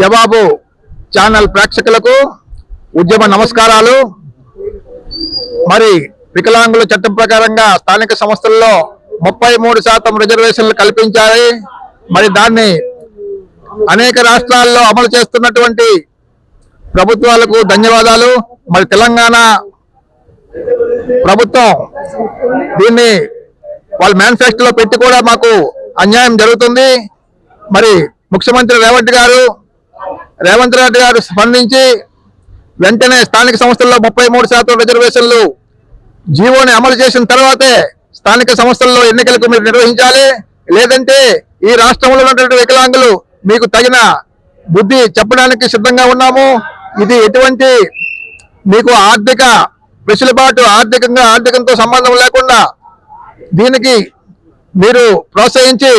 జవాబు ఛానల్ ప్రేక్షకులకు ఉద్యమ నమస్కారాలు. మరి వికలాంగుల చట్టం ప్రకారంగా స్థానిక సంస్థల్లో ముప్పై మూడు శాతం రిజర్వేషన్లు కల్పించాలి మరి దాన్ని అనేక రాష్ట్రాల్లో అమలు చేస్తున్నటువంటి ప్రభుత్వాలకు ధన్యవాదాలు. మరి తెలంగాణ ప్రభుత్వం దీన్ని వాళ్ళ మేనిఫెస్టోలో పెట్టి కూడా మాకు అన్యాయం జరుగుతుంది. మరి ముఖ్యమంత్రి రేవంత్ గారు రేవంత్ రెడ్డి గారు స్పందించి వెంటనే స్థానిక సంస్థల్లో ముప్పై మూడు శాతం రిజర్వేషన్లు జీవోని అమలు చేసిన తర్వాతే స్థానిక సంస్థల్లో ఎన్నికలకు మీరు నిర్వహించాలి. లేదంటే ఈ రాష్ట్రంలో ఉన్నటువంటి వికలాంగులు మీకు తగిన బుద్ధి చెప్పడానికి సిద్ధంగా ఉన్నాము. ఇది ఎటువంటి మీకు ఆర్థిక వెసులుబాటు ఆర్థికంగా ఆర్థికంతో సంబంధం లేకుండా దీనికి మీరు ప్రోత్సహించి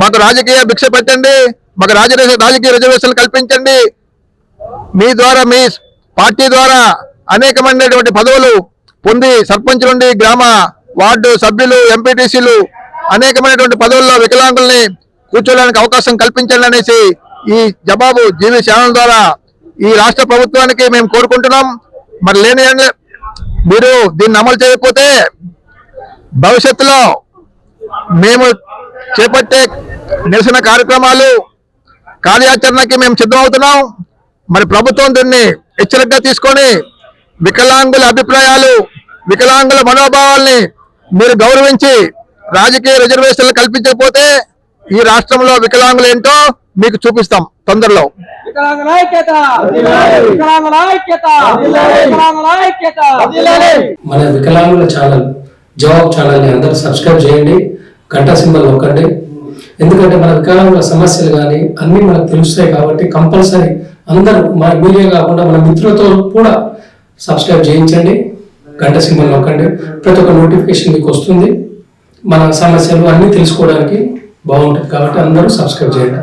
మాకు రాజకీయ భిక్ష పెట్టండి. మాకు రాజకీయ రాజకీయ రిజర్వేషన్లు కల్పించండి. మీ ద్వారా మీ పార్టీ ద్వారా అనేకమైనటువంటి పదవులు పొంది సర్పంచ్ నుండి గ్రామ వార్డు సభ్యులు ఎంపీటీసీలు అనేకమైనటువంటి పదవుల్లో వికలాంగుల్ని కూర్చోడానికి అవకాశం కల్పించండి అనేసి ఈ జవాబు జీవి ఛానల్ ద్వారా ఈ రాష్ట్ర ప్రభుత్వానికి మేము కోరుకుంటున్నాం. మరి లేని మీరు దీన్ని అమలు చేయకపోతే భవిష్యత్తులో మేము చేపట్టే నిరసన కార్యక్రమాలు కార్యాచరణకి మేము సిద్ధమవుతున్నాం. మరి ప్రభుత్వం దీన్ని హెచ్చరికగా తీసుకొని వికలాంగుల అభిప్రాయాలు వికలాంగుల మనోభావాల్ని మీరు గౌరవించి రాజకీయ రిజర్వేషన్లు కల్పించకపోతే ఈ రాష్ట్రంలో వికలాంగులు ఏంటో మీకు చూపిస్తాం తొందరలో. మన వికలాంగుల ఛానల్ జవాబ్ ఛానల్ని అందరూ సబ్స్క్రైబ్ చేయండి. గంట సింబల్ నొక్కండి. ఎందుకంటే మన వికలాంగుల సమస్యలు కానీ అన్నీ మనకు తెలుస్తాయి కాబట్టి కంపల్సరీ అందరూ మన మీడియా కాకుండా మన మిత్రులతో కూడా సబ్స్క్రైబ్ చేయించండి. గంట సింబల్ నొక్కండి. ప్రతి ఒక్క నోటిఫికేషన్ మీకు వస్తుంది. మన సమస్యలు అన్నీ తెలుసుకోవడానికి బాగుంటుంది కాబట్టి అందరూ సబ్స్క్రైబ్ చేయండి.